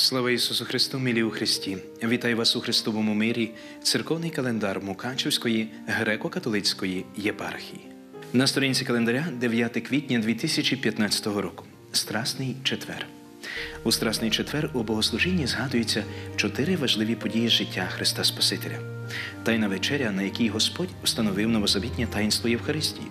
Слава Ісусу Христу, милі у Христі! Вітаю вас у Христовому мирі, церковний календар Мукачівської греко-католицької єпархії. На сторінці календаря 9 квітня 2015 року. Страсний четвер. У Страсний четвер у богослужінні згадуються чотири важливі події життя Христа Спасителя. Тайна вечеря, на якій Господь встановив новозавітнє таїнство Євхаристії,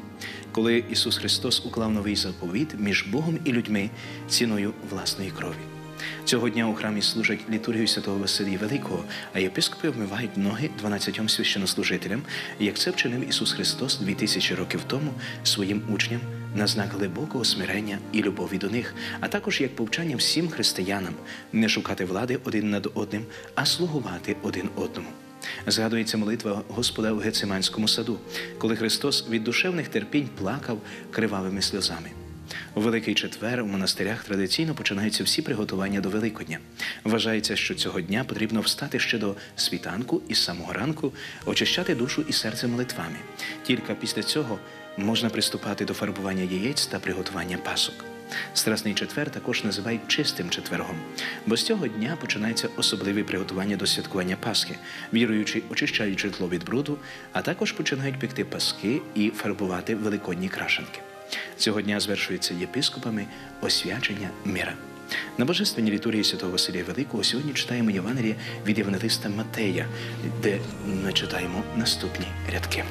коли Ісус Христос уклав новий заповіт між Богом і людьми ціною власної крові. Цього дня у храмі служать літургію святого Василія Великого, а єпископи вмивають ноги 12 священнослужителям, як це вчинив Ісус Христос 2000 років тому своїм учням на знак глибокого смирення і любові до них, а також як повчання всім християнам не шукати влади один над одним, а слугувати один одному. Згадується молитва Господа у Гециманському саду, коли Христос від душевних терпінь плакав кривавими сльозами. У Великий четвер у монастирях традиційно починаються всі приготування до Великодня. Вважається, що цього дня потрібно встати ще до світанку і з самого ранку, очищати душу і серце молитвами. Тільки після цього можна приступати до фарбування яєць та приготування пасок. Страсний четвер також називають чистим четвергом, бо з цього дня починається особливе приготування до святкування Пасхи, віруючи, очищають житло від бруду, а також починають пекти паски і фарбувати великодні крашенки. Цього дня звершується єпископами освячення мира. На божественній літургії святого Василія Великого сьогодні читаємо Євангеліє від Євангелиста Матея, де ми читаємо наступні рядки.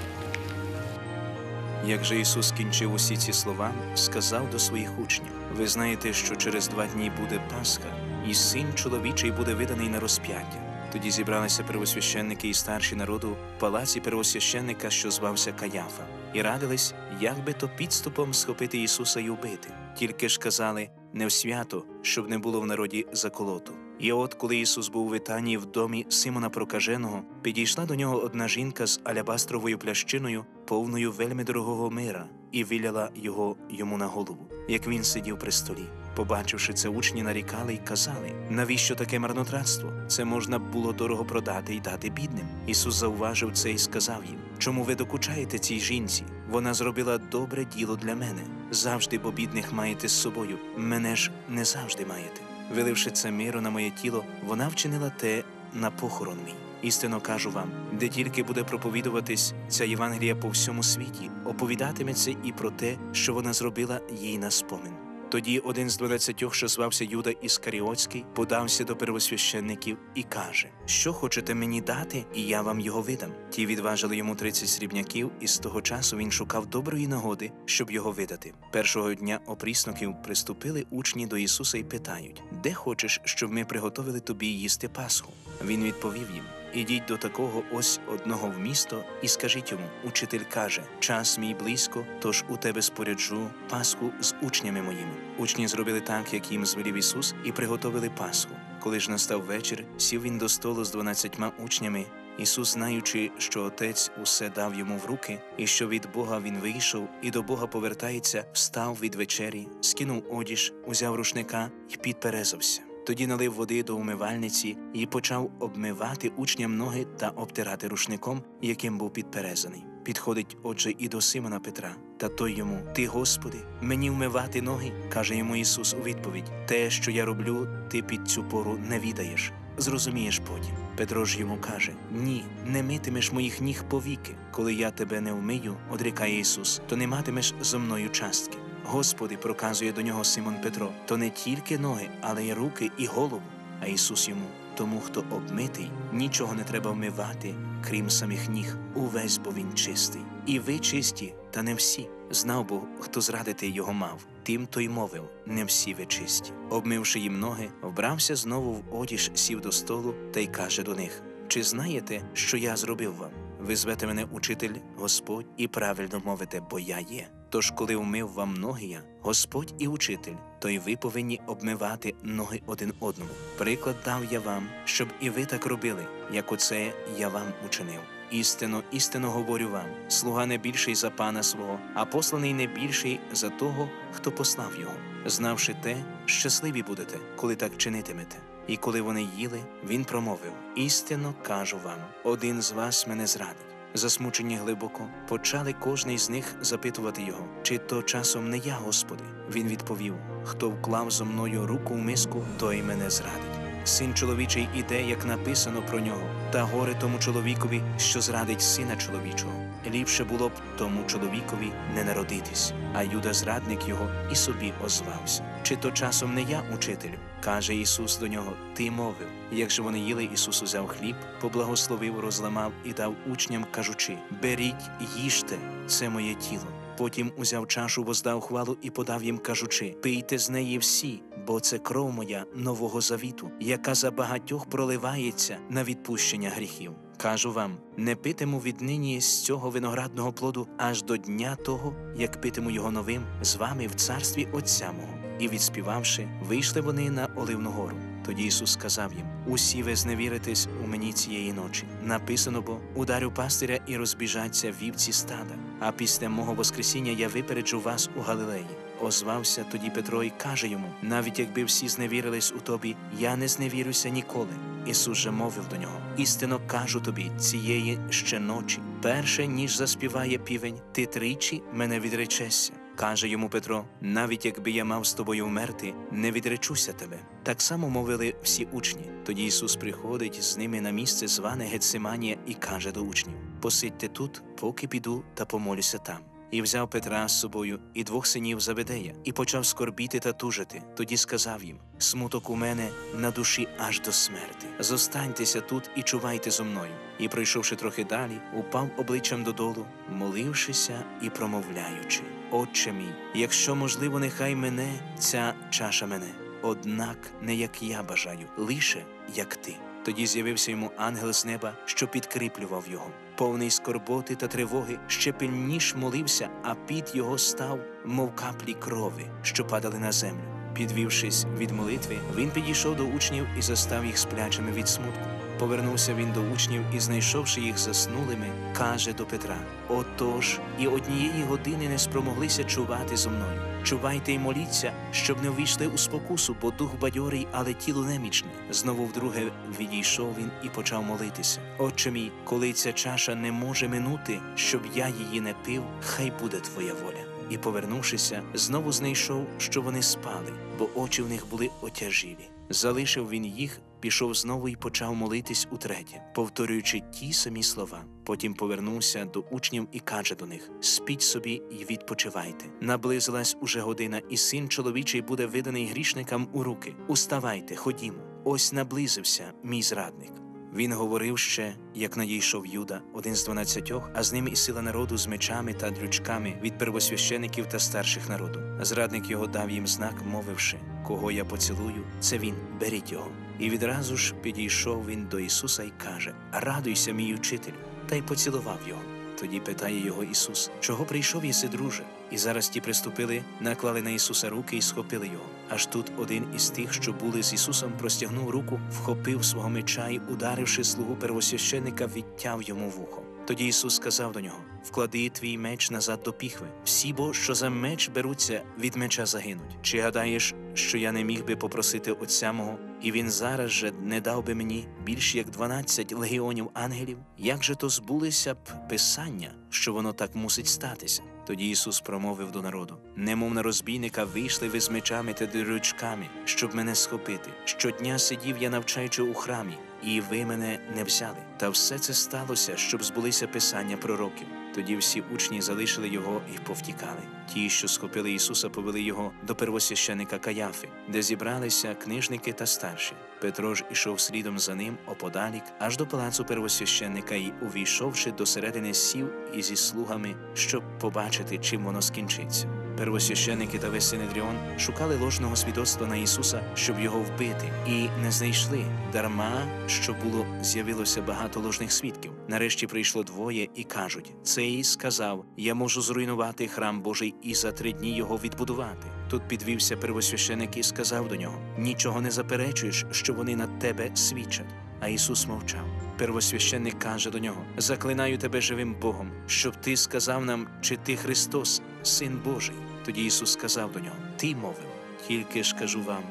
Як же Ісус кінчив усі ці слова, сказав до своїх учнів: Ви знаєте, що через два дні буде Пасха, і син чоловічий буде виданий на розп'яття. Тоді зібралися первосвященники і старші народу в палаці первосвященника, що звався Каяфа, і радились, як би то підступом схопити Ісуса й убити. Тільки ж казали не в свято, щоб не було в народі заколоту. І от, коли Ісус був в Витанії в домі Симона Прокаженого, підійшла до нього одна жінка з алябастровою плящиною, повною вельми дорогого мира, і виляла його йому на голову, як він сидів при столі. Побачивши це, учні нарікали й казали, навіщо таке марнотратство? Це можна було дорого продати і дати бідним. Ісус зауважив це і сказав їм: Чому ви докучаєте цій жінці? Вона зробила добре діло для мене. Завжди, бо бідних маєте з собою. Мене ж не завжди маєте. Виливши це миру на моє тіло, вона вчинила те на похорон мій. Істинно кажу вам, де тільки буде проповідуватись ця Євангелія по всьому світі, оповідатиметься і про те, що вона зробила їй на спомин. Тоді один з дванадцятьох, що звався Юда Іскаріотський, подався до первосвященників і каже: Що хочете мені дати, і я вам його видам. Ті відважили йому тридцять срібняків, і з того часу він шукав доброї нагоди, щоб його видати. Першого дня опрісноків приступили учні до Ісуса і питають: Де хочеш, щоб ми приготовили тобі їсти Пасху? Він відповів їм. Ідіть до такого ось одного в місто і скажіть йому: Учитель каже: Час мій близько, тож у тебе споряджу Пасху з учнями моїми. Учні зробили так, як їм звелів Ісус, і приготовили Пасху. Коли ж настав вечір, сів він до столу з дванадцятьма учнями. Ісус, знаючи, що Отець усе дав йому в руки, і що від Бога він вийшов, і до Бога повертається, встав від вечері, скинув одіж, узяв рушника і підперезався. Тоді налив води до умивальниці і почав обмивати учням ноги та обтирати рушником, яким був підперезаний. Підходить, отже, і до Симона Петра, та той йому: Ти, Господи, мені вмивати ноги? каже йому Ісус у відповідь: Те, що я роблю, ти під цю пору не відаєш. Зрозумієш потім. Петро ж йому каже: Ні, не митимеш моїх ніг повіки. Коли я тебе не вмию, одрікає Ісус, то не матимеш зо мною частки. Господи, проказує до нього Симон Петро, то не тільки ноги, але й руки і голову. А Ісус йому, тому хто обмитий, нічого не треба вмивати, крім самих ніг, увесь бо він чистий. І ви чисті, та не всі. Знав Бог, хто зрадити його мав. Тим то й мовив, не всі ви чисті. Обмивши їм ноги, вбрався знову в одіж, сів до столу та й каже до них: Чи знаєте, що я зробив вам? Ви звете мене учитель, Господь, і правильно мовите, бо я є. Тож, коли вмив вам ноги я, Господь і учитель, то й ви повинні обмивати ноги один одному. Приклад дав я вам, щоб і ви так робили, як оце я вам учинив. Істинно, істинно говорю вам: слуга не більший за пана свого, а посланий не більший за того, хто послав його. Знавши те, щасливі будете, коли так чинитимете. І коли вони їли, він промовив: Істинно кажу вам, один з вас мене зрадить. Засмучені глибоко, почали кожний з них запитувати його, чи то часом не я, Господи. Він відповів: Хто вклав зо мною руку в миску, той мене зрадить. син чоловічий іде, як написано про нього, та горе тому чоловікові, що зрадить сина чоловічого. Ліпше було б тому чоловікові не народитись. А Юда зрадник його і собі озвався. Чи то часом не я, учителю? каже Ісус до нього, ти мовив. Як же вони їли, Ісус узяв хліб, поблагословив, розламав і дав учням, кажучи: Беріть, їжте, це моє тіло. Потім узяв чашу, воздав хвалу і подав їм, кажучи: Пийте з неї всі, бо це кров моя нового завіту, яка за багатьох проливається на відпущення гріхів. Кажу вам, не питиму віднині з цього виноградного плоду аж до дня того, як питиму його новим з вами в царстві Отця мого. І відспівавши, вийшли вони на Оливну гору. Тоді Ісус сказав їм: Усі ви зневіритесь у мені цієї ночі. Написано бо ударю пастиря і розбіжаться вівці стада. А після мого Воскресіння я випереджу вас у Галилеї. Озвався тоді Петро і каже йому: навіть якби всі зневірились у тобі, я не зневірюся ніколи. Ісус же мовив до нього: істинно кажу тобі, цієї ще ночі, перше ніж заспіває півень, ти тричі мене відречешся. Каже йому Петро: навіть якби я мав з тобою вмерти, не відречуся тебе. Так само мовили всі учні. Тоді Ісус приходить з ними на місце, зване Гетсиманія, і каже до учнів: Посидьте тут, поки піду та помолюся там. І взяв Петра з собою і двох синів Заведея, і почав скорбіти та тужити. Тоді сказав їм: Смуток у мене на душі аж до смерти. Зостаньтеся тут і чувайте зо мною. І, пройшовши трохи далі, упав обличчям додолу, молившися і промовляючи: Отче мій, якщо можливо, нехай мене ця чаша мене, однак не як я бажаю, лише як ти. Тоді з'явився йому ангел з неба, що підкріплював його. Повний скорботи та тривоги ще пильніш молився, а під його став, мов каплі крови, що падали на землю. Підвівшись від молитви, він підійшов до учнів і застав їх сплячими від смутку. Повернувся він до учнів і, знайшовши їх заснулими, каже до Петра: Отож, і однієї години не спромоглися чувати зо мною. Чувайте й моліться, щоб не увійшли у спокусу, бо дух бадьорий, але тіло немічне. Знову вдруге відійшов він і почав молитися. Отче мій, коли ця чаша не може минути, щоб я її не пив, хай буде твоя воля. І, повернувшися, знову знайшов, що вони спали, бо очі в них були отяжілі. Залишив він їх, пішов знову і почав молитись утретє, повторюючи ті самі слова. Потім повернувся до учнів і каже до них: Спіть собі і відпочивайте. Наблизилась уже година, і син чоловічий буде виданий грішникам у руки. Уставайте, ходімо. Ось наблизився мій зрадник. Він говорив ще, як надійшов Юда, один з дванадцятьох, а з ним і сила народу з мечами та дрючками від первосвящеників та старших народу. Зрадник його дав їм знак, мовивши: Кого я поцілую, це він, беріть його. І відразу ж підійшов він до Ісуса і каже: Радуйся, мій учителю, та й поцілував його. Тоді питає його Ісус, чого прийшов єси, друже? І зараз ті приступили, наклали на Ісуса руки і схопили його. Аж тут один із тих, що були з Ісусом, простягнув руку, вхопив свого меча і, ударивши слугу первосвященика, відтяв йому вухо. Тоді Ісус сказав до нього: Вклади твій меч назад до піхви. Всі бо, що за меч беруться, від меча загинуть. Чи гадаєш, що я не міг би попросити Отця мого, і він зараз же не дав би мені більш як дванадцять легіонів ангелів? Як же то збулися б писання, що воно так мусить статися? Тоді Ісус промовив до народу: немов на розбійника вийшли ви з мечами та дрючками, щоб мене схопити. Щодня сидів я навчаючи у храмі, і ви мене не взяли. Та все це сталося, щоб збулися писання пророків. Тоді всі учні залишили його і повтікали. Ті, що схопили Ісуса, повели його до первосвященика Каяфи, де зібралися книжники та старші. Петро ж ішов слідом за ним оподалік, аж до палацу первосвященника і, увійшовши до середини, сів ізі слугами, щоб побачити, чим воно скінчиться. Первосвященники та весь Синедріон шукали ложного свідоцтва на Ісуса, щоб його вбити, і не знайшли дарма, що було з'явилося багато ложних свідків. Нарешті прийшло двоє і кажуть: цей сказав: Я можу зруйнувати храм Божий і за три дні його відбудувати. Тут підвівся первосвященик і сказав до нього: Нічого не заперечуєш, що вони над тебе свідчать. А Ісус мовчав. Первосвященник каже до нього: Заклинаю тебе живим Богом, щоб ти сказав нам, чи ти Христос, Син Божий. Тоді Ісус сказав до нього: Ти мовив, тільки ж кажу вам.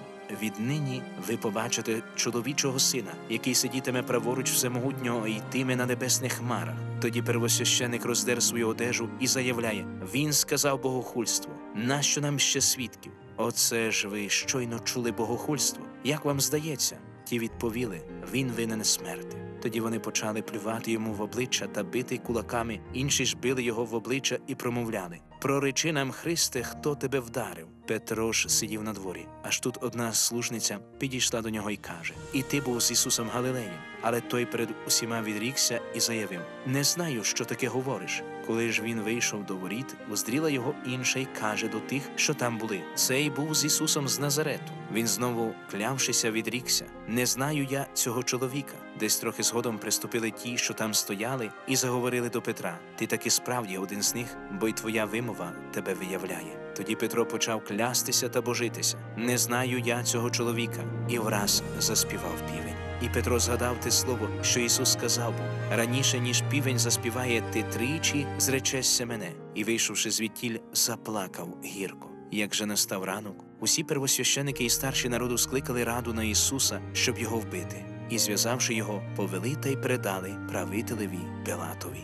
Віднині ви побачите чоловічого сина, який сидітиме праворуч всемогутнього і йтиме на небесних хмарах. Тоді первосвященик роздер свою одежу і заявляє: Він сказав богохульство. Нащо нам ще свідків? Оце ж ви щойно чули богохульство. Як вам здається? Ті відповіли: Він винен смерти. Тоді вони почали плювати йому в обличчя та бити кулаками, інші ж били його в обличчя і промовляли: Проречи нам, Христе, хто тебе вдарив. Петро ж сидів на дворі. Аж тут одна служниця підійшла до нього і каже: І ти був з Ісусом Галилеєм. Але той перед усіма відрікся і заявив: Не знаю, що таке говориш. Коли ж він вийшов до воріт, уздріла його інша й каже до тих, що там були: Цей був з Ісусом з Назарету. Він знову, клявшися, відрікся: Не знаю я цього чоловіка. Десь трохи згодом приступили ті, що там стояли, і заговорили до Петра: Ти таки справді один з них, бо й твоя вимова тебе виявляє. Тоді Петро почав клястися та божитися. Не знаю я цього чоловіка, і враз заспівав півень. І Петро згадав те слово, що Ісус сказав раніше, ніж півень заспіває, ти тричі зречешся мене. І, вийшовши звідтіль, заплакав гірко. Як же настав ранок, усі первосвященики і старші народу скликали раду на Ісуса, щоб його вбити, і, зв'язавши його, повели та й передали правителеві Пилатові.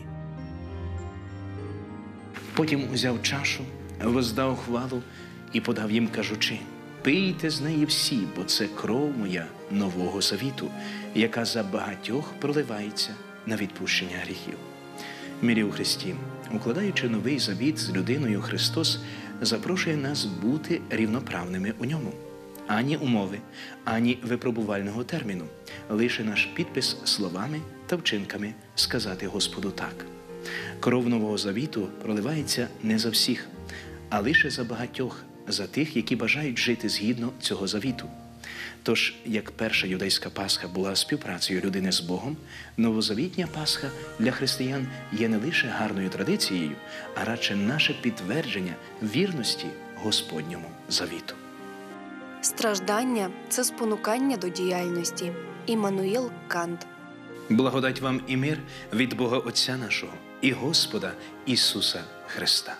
Потім узяв чашу, воздав хвалу і подав їм, кажучи: Пийте з неї всі, бо це кров моя нового завіту, яка за багатьох проливається на відпущення гріхів. Мірі у Христі, укладаючи новий завіт з людиною, Христос запрошує нас бути рівноправними у ньому. Ані умови, ані випробувального терміну, лише наш підпис словами та вчинками сказати Господу так. Кров нового завіту проливається не за всіх, а лише за багатьох, за тих, які бажають жити згідно цього завіту. Тож, як перша юдейська Пасха була співпрацею людини з Богом, новозавітня Пасха для християн є не лише гарною традицією, а радше наше підтвердження вірності Господньому завіту. Страждання це спонукання до діяльності. Іммануїл Кант. Благодать вам і мир від Бога Отця нашого і Господа Ісуса Христа.